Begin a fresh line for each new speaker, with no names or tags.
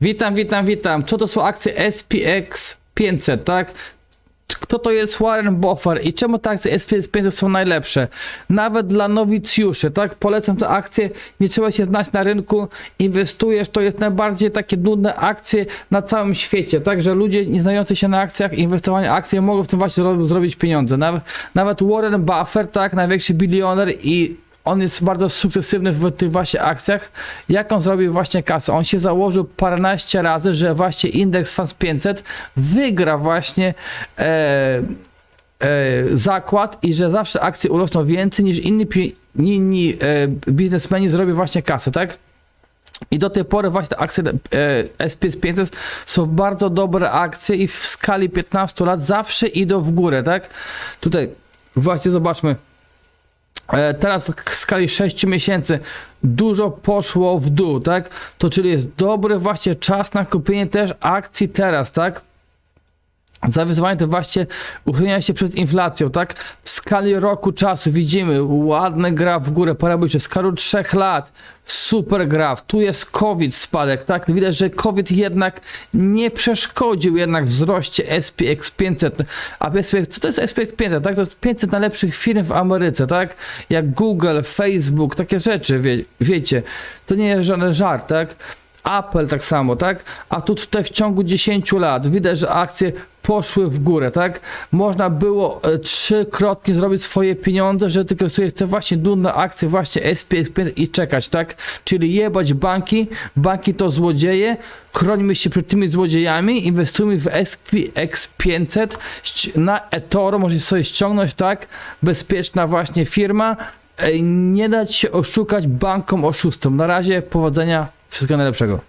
Witam, witam, witam. Co to są akcje SPX 500, tak? Kto to jest Warren Buffett i czemu te akcje SPX 500 są najlepsze? Nawet dla nowicjuszy, tak? Polecam te akcje, nie trzeba się znać na rynku, inwestujesz, to jest najbardziej takie nudne akcje na całym świecie, tak? Że ludzie nie znający się na akcjach, inwestowanie akcje mogą w tym właśnie zro- zrobić pieniądze. Nawet, nawet Warren Buffett, tak? Największy bilioner i on jest bardzo sukcesywny w tych właśnie akcjach. Jak on zrobił właśnie kasę? On się założył paręnaście razy, że właśnie indeks FAS 500 wygra właśnie e, e, zakład i że zawsze akcje urosną więcej niż inni, inni e, biznesmeni zrobią właśnie kasę, tak? I do tej pory właśnie te akcje e, SPX 500 są bardzo dobre akcje i w skali 15 lat zawsze idą w górę, tak? Tutaj właśnie zobaczmy. E, Teraz w skali 6 miesięcy dużo poszło w dół, tak? To czyli jest dobry właśnie czas na kupienie też akcji teraz, tak? Zawiązywanie to właśnie uchronienia się przed inflacją, tak? W skali roku czasu widzimy ładny graf w górę, parabolicz, w skali 3 lat super graf, tu jest COVID spadek, tak? Widać, że COVID jednak nie przeszkodził jednak wzroście SPX 500. A SPX, co to jest SPX 500, tak? To jest 500 najlepszych firm w Ameryce, tak? Jak Google, Facebook, takie rzeczy, wie, wiecie. To nie jest żaden żart, tak? Apple tak samo, tak? A tu tutaj w ciągu 10 lat widać, że akcje poszły w górę, tak? Można było e, trzykrotnie zrobić swoje pieniądze, że tylko sobie te właśnie dumne akcje, właśnie SPX 500 i czekać, tak? Czyli jebać banki, banki to złodzieje, chrońmy się przed tymi złodziejami, inwestujmy w SPX 500 ści- na eToro, możecie sobie ściągnąć, tak? Bezpieczna właśnie firma, nie dać się oszukać bankom oszustom. Na razie powodzenia, wszystkiego najlepszego.